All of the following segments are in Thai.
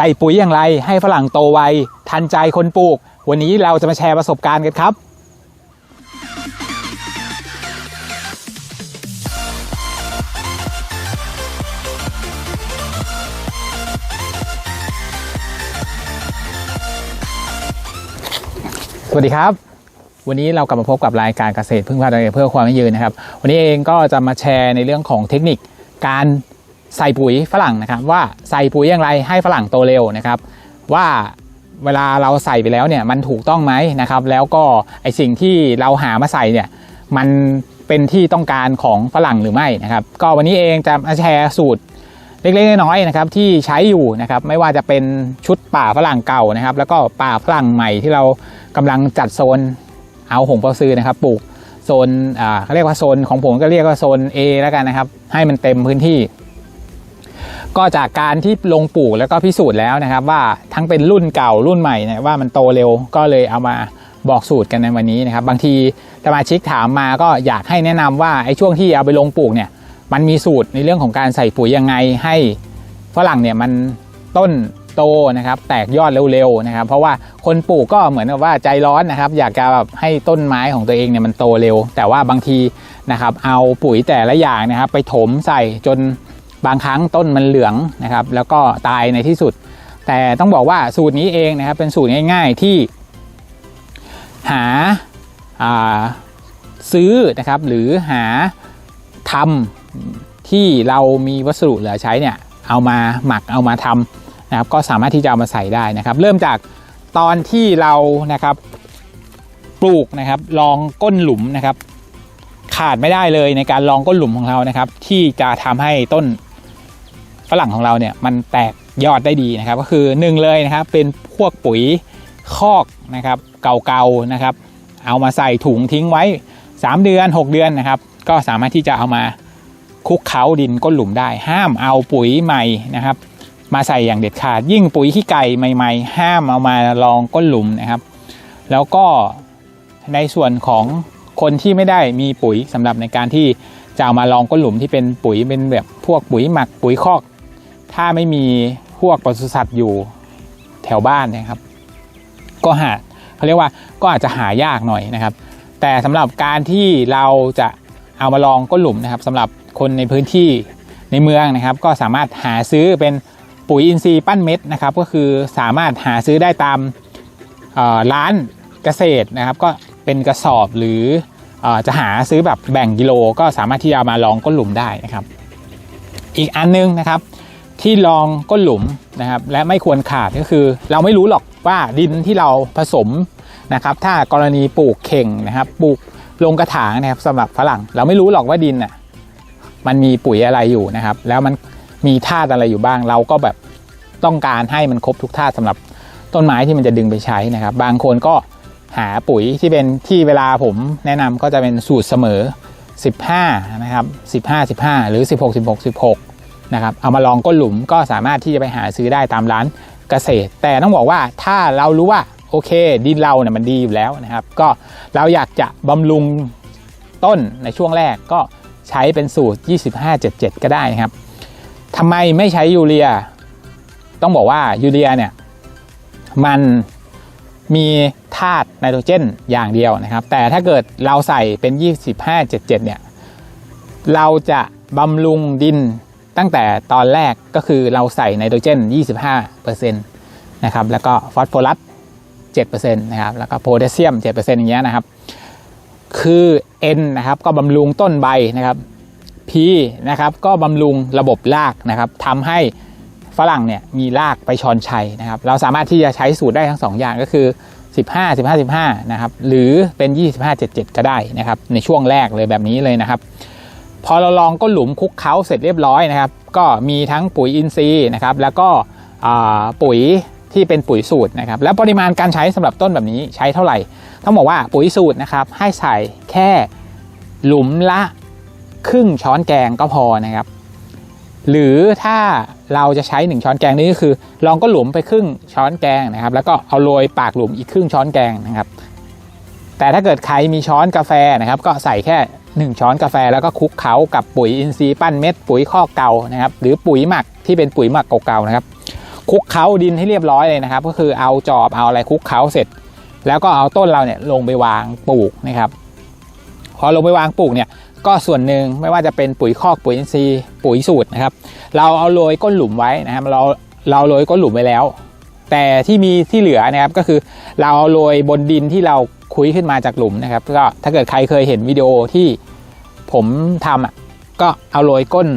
ใส่ปุ๋ยอย่างไร ให้ฝรั่งโตไว ทันใจคนปลูก วันนี้เราจะมาแชร์ประสบการณ์กันครับ สวัสดีครับวันนี้เรากลับมาพบกับรายการเกษตรพึ่งพาตัวเองเพื่อความยั่งยืนนะครับ วันนี้เองก็จะมาแชร์ในเรื่องของเทคนิคการ ใส่ปุ๋ยฝรั่งนะครับ ว่าใส่ปุ๋ยอย่างไรให้ฝรั่งโตเร็วนะครับ ว่าเวลาเราใส่ไปแล้วเนี่ยมันถูกต้องไหมนะครับ แล้วก็ไอสิ่งที่เราหามาใส่เนี่ยมันเป็นที่ต้องการของฝรั่งหรือไม่นะครับ ก็วันนี้เองจะมาแชร์สูตรเล็กๆน้อยๆนะครับที่ใช้อยู่นะครับไม่ว่าจะเป็นชุดป่าฝรั่งเก่านะครับ แล้วก็ป่าฝรั่งใหม่ที่เรากำลังจัดโซนเอาหงเปาซื้อนะครับ ปลูกโซนอ่าเขาเรียกว่าโซนของผมก็เรียกว่าโซน A แล้วกันนะครับ ให้มันเต็มพื้นที่ ก็จากการที่ลงปลูกแล้วก็พิสูจน์แล้วนะครับ ว่าทั้งเป็นรุ่นเก่ารุ่นใหม่เนี่ยว่ามันโตเร็วก็เลยเอามาบอกสูตรกันในวันนี้นะครับ บางทีสมาชิกถามมาก็อยากให้แนะนำว่าไอ้ช่วงที่เอาไปลงปลูกเนี่ยมันมีสูตรในเรื่องของการใส่ปุ๋ยยังไงให้ฝรั่งเนี่ยมันต้นโตนะครับแตกยอดเร็วๆนะครับ เพราะว่าคนปลูกก็เหมือนกับว่าใจร้อนนะครับ อยากจะแบบให้ต้นไม้ของตัวเองเนี่ยมันโตเร็ว แต่ว่าบางทีนะครับเอาปุ๋ยแต่ละอย่างนะครับ ไปถมใส่จน บางครั้งต้นมันเหลืองนะครับ แล้วก็ตายในที่สุด แต่ต้องบอกว่าสูตรนี้เองนะครับ เป็นสูตรง่ายๆที่หาาซื้อนะครับหรือหาทำที่เรามีวัสดุเหลือใช้เนี่ยเอามาหมักเอามาทำนะครับ ก็สามารถที่จะเอามาใส่ได้นะครับ เริ่มจากตอนที่เรานะครับปลูกนะครับลองก้นหลุมนะครับ ขาดไม่ได้เลยในการลองก้นหลุมของเรานะครับ ที่จะทำให้ต้น ฝรั่งของเราเนี่ยมันแตกยอดได้ดีนะครับ ก็คือหนึ่งเลยนะครับเป็นพวกปุ๋ยคอกนะครับเก่าๆนะครับ เอามาใส่ถุงทิ้งไว้ 3 เดือน 6 เดือนนะครับ ก็สามารถที่จะเอามาคุกเคล้าดินก้นหลุมได้ ห้ามเอาปุ๋ยใหม่นะครับ มาใส่อย่างเด็ดขาด ยิ่งปุ๋ยขี้ไก่ใหม่ๆ ห้ามเอามาลองก้นหลุมนะครับ แล้วก็ในส่วนของคนที่ไม่ได้มีปุ๋ยสำหรับในการที่จะเอามาลองก้นหลุมที่เป็นปุ๋ยเป็นแบบพวกปุ๋ยหมักปุ๋ยคอก ถ้าไม่มีพวกปศุสัตว์อยู่แถวบ้านนะครับ ก็หาเขาเรียกว่าก็อาจจะหายากหน่อยนะครับ แต่สำหรับการที่เราจะเอามาลองก้นหลุมนะครับสำหรับคนในพื้นที่ในเมืองนะครับ ก็สามารถหาซื้อเป็นปุ๋ยอินทรีย์ปั้นเม็ดนะครับ ก็คือสามารถหาซื้อได้ตามร้านเกษตรนะครับ ก็เป็นกระสอบหรือจะหาซื้อแบบแบ่งกิโล ก็สามารถที่จะมาลองก้นหลุมได้นะครับ อีกอันนึงนะครับ ที่ลองก้นหลุมนะครับและไม่ควรขาดก็คือ เราไม่รู้หรอกว่าดินที่เราผสมนะครับถ้ากรณีปลูกเข่งนะครับปลูกลงกระถางนะครับสำหรับฝรั่ง เราไม่รู้หรอกว่าดินน่ะมันมีปุ๋ยอะไรอยู่นะครับ แล้วมันมีธาตุอะไรอยู่บ้าง เราก็แบบต้องการให้มันครบทุกธาตุสำหรับต้นไม้ที่มันจะดึงไปใช้นะครับ บางคนก็หาปุ๋ยที่เป็นที่เวลาผมแนะนำก็จะเป็นสูตรเสมอ 15 นะครับ 15 15 หรือ 16 16 16 นะครับเอามาลองก้นหลุมก็สามารถที่จะไปหาซื้อได้ตามร้านเกษตร แต่ต้องบอกว่าถ้าเรารู้ว่าโอเค ดินเราเนี่ยมันดีอยู่แล้วนะครับ ก็เราอยากจะบำรุงต้นในช่วงแรกก็ใช้เป็นสูตร 25 77 ก็ได้นะครับทำไมไม่ใช้ยูเรีย ต้องบอกว่ายูเรียเนี่ยมันมีธาตุไนโตรเจนอย่างเดียวนะครับ แต่ถ้าเกิดเราใส่เป็น 25 77 เนี่ย เราจะบำรุงดิน ตั้งแต่ตอนแรกก็คือเราใส่ไนโตรเจน 25%นะครับแล้วก็ฟอสฟอรัส7%นะครับแล้วก็โพแทสเซียม 7%อย่างเงี้ยนะครับ คือ N นะครับก็บำรุงต้นใบนะครับ P นะครับก็บำรุงระบบรากนะครับทำให้ฝรั่งเนี่ยมีรากไปชอนชัยนะครับ เราสามารถที่จะใช้สูตรได้ทั้ง 2 อย่างก็คือ 15 15 15นะครับหรือเป็น 25 77 ก็ได้นะครับในช่วงแรกเลยแบบนี้เลยนะครับ พอเราลองก็หลุมคุกเคล้าเสร็จเรียบร้อยนะครับ ก็มีทั้งปุ๋ยอินทรีย์นะครับ แล้วก็ปุ๋ยที่เป็นปุ๋ยสูตรนะครับ แล้วปริมาณการใช้สำหรับต้นแบบนี้ใช้เท่าไหร่ ต้องบอกว่าปุ๋ยสูตรนะครับ ให้ใส่แค่หลุมละครึ่งช้อนแกงก็พอนะครับ หรือถ้าเราจะใช้ 1 ช้อนแกงนี่ก็คือ ลองก็หลุมไปครึ่งช้อนแกงนะครับ แล้วก็เอาโรยปากหลุมอีกครึ่งช้อนแกงนะครับ แต่ถ้าเกิดใครมีช้อนกาแฟนะครับ ก็ใส่แค่ 1 ช้อนกาแฟแล้วก็คลุกเคล้ากับปุ๋ยอินทรีย์ปั้นเม็ดปุ๋ยข้อกเก่านะครับหรือปุ๋ยหมักที่เป็นปุ๋ยหมักเก่าๆนะครับคลุกเคล้าดินให้เรียบร้อยเลยนะครับ ก็คือเอาจอบเอาอะไรคลุกเคล้าเสร็จ แล้วก็เอาต้นเราเนี่ยลงไปวางปลูกนะครับพอลงไปวางปลูกเนี่ยก็ส่วนหนึ่งไม่ว่าจะเป็นปุ๋ยคอกปุ๋ยอินทรีย์ปุ๋ยสูตรนะครับ เราเอาโรยก้นหลุมไว้นะครับเราเราโรยก้นหลุมไว้แล้ว แต่ที่มีที่เหลือนะครับก็คือเราเอาโรยบนดินที่เรา คุยขึ้นมาจากหลุมนะครับก็ถ้าเกิดใครเคยเห็นวิดีโอที่ผมทำอะก็เอาโรยก้น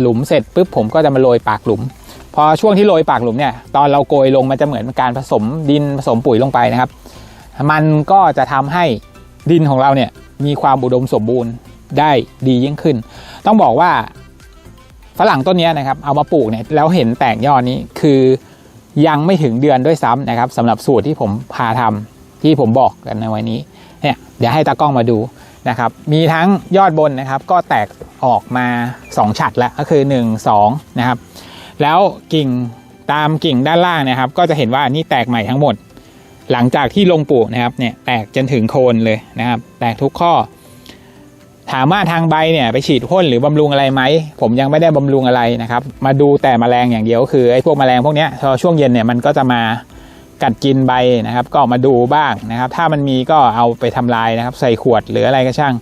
หลุมเสร็จปุ๊บผมก็จะมาโรยปากหลุม พอช่วงที่โรยปากหลุมเนี่ยตอนเราโกยลงมันจะเหมือนการผสมดินผสมปุ๋ยลงไปนะครับ มันก็จะทำให้ดินของเราเนี่ยมีความอุดมสมบูรณ์ได้ดียิ่งขึ้น ต้องบอกว่าฝรั่งต้นนี้นะครับเอามาปลูกเนี่ยแล้วเห็นแตกยอดนี้คือยังไม่ถึงเดือนด้วยซ้ำนะครับสำหรับสูตรที่ผมพาทำ ที่ผมบอกกันในวันนี้เนี่ยเดี๋ยวให้ตากล้องมาดูนะครับมีทั้งยอดบนนะครับก็แตกออกมา 2ฉัดแล้วก็คือ 1 2นะครับแล้วกิ่งตามกิ่งด้านล่างนะครับ ก็จะเห็นว่านี่แตกใหม่ทั้งหมด หลังจากที่ลงปลูกนะครับเนี่ยแตกจนถึงโคนเลยนะครับ แตกทุกข้อ ถามว่าทางใบเนี่ยไปฉีดพ่นหรือบำรุงอะไรไหมผมยังไม่ได้บำรุงอะไรนะครับ มาดูแต่แมลงอย่างเดียวก็คือไอ้พวกแมลงพวกนี้พอช่วงเย็นเนี่ยมันก็จะมา กัดกินใบนะครับ ก็มาดูบ้างนะครับ ถ้ามันมีก็เอาไปทำลายนะครับ ใส่ขวดหรืออะไรก็ช่าง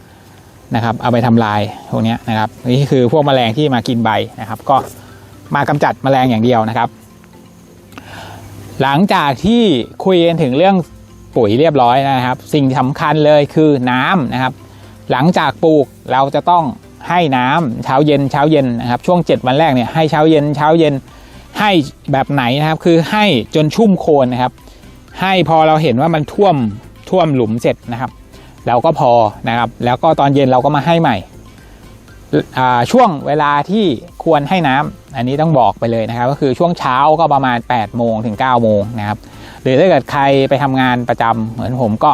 นะครับ เอาไปทำลายพวกนี้นะครับนี่คือพวกแมลงที่มากินใบนะครับ ก็มากำจัดแมลงอย่างเดียวนะครับ หลังจากที่คุยกันถึงเรื่องปุ๋ยเรียบร้อยนะครับ สิ่งสำคัญเลยคือน้ำนะครับ หลังจากปลูกเราจะต้องให้น้ำเช้าเย็นเช้าเย็นนะครับ ช่วง 7 วันแรกเนี่ยให้เช้าเย็นเช้าเย็น ให้แบบไหนนะครับ คือให้จนชุ่มโคนนะครับ ให้พอเราเห็นว่ามันท่วมท่วมหลุมเสร็จนะครับ เราก็พอนะครับ แล้วก็ตอนเย็นเราก็มาให้ใหม่ช่วงเวลาที่ควรให้น้ำอันนี้ต้องบอกไปเลยนะครับ ก็คือช่วงเช้าก็ประมาณ 8 โมงถึง 9 โมงนะครับ หรือถ้าเกิดใครไปทำงานประจำเหมือนผมก็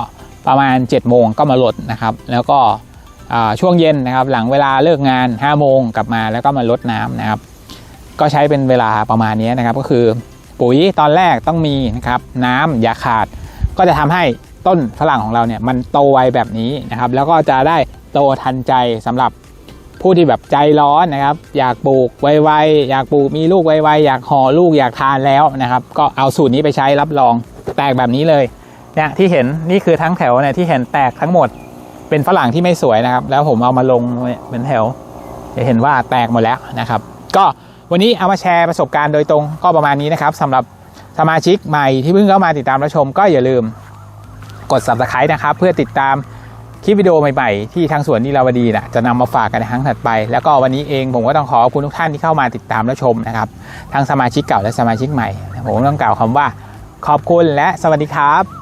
ประมาณ 7 โมงก็มาลดนะครับ แล้วก็ช่วงเย็นนะครับ หลังเวลาเลิกงาน 5 โมงกลับมาแล้วก็มาลดน้ำนะครับ ก็ใช้เป็นเวลาประมาณนี้นะครับ ก็คือปุ๋ยตอนแรกต้องมีนะครับน้ำอย่าขาด ก็จะทำให้ต้นฝรั่งของเราเนี่ยมันโตไวแบบนี้นะครับ แล้วก็จะได้โตทันใจสำหรับผู้ที่แบบใจร้อนนะครับ อยากปลูกไวๆอยากปลูกมีลูกไวๆอยากห่อลูกอยากทานแล้วนะครับ ก็เอาสูตรนี้ไปใช้รับรองแตกแบบนี้เลยเนี่ยที่เห็นนี่คือทั้งแถวเนี่ยที่เห็นแตกทั้งหมดเป็นฝรั่งที่ไม่สวยนะครับ แล้วผมเอามาลงเป็นแถวจะเห็นว่าแตกหมดแล้วนะครับ ก็ วันนี้เอามาแชร์ประสบการณ์โดยตรงก็ประมาณนี้นะครับสำหรับสมาชิกใหม่ที่เพิ่งเข้ามาติดตามรับชมก็อย่าลืมกด subscribe นะครับ เพื่อติดตามคลิปวิดีโอใหม่ๆ ที่ทางสวนนิราวดีนะจะนำมาฝากกันในครั้งถัดไป แล้วก็วันนี้เองผมก็ต้องขอขอบคุณทุกท่านที่เข้ามาติดตามและชมนะครับทั้งสมาชิกเก่าและสมาชิกใหม่ ผมต้องกล่าวคำว่าขอบคุณและสวัสดีครับ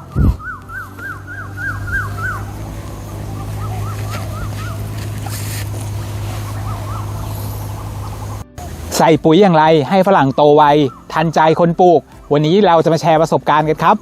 ใส่ปุ๋ยอย่างไรให้ฝรั่งโตไวทันใจคนปลูก วันนี้เราจะมาแชร์ประสบการณ์กันครับ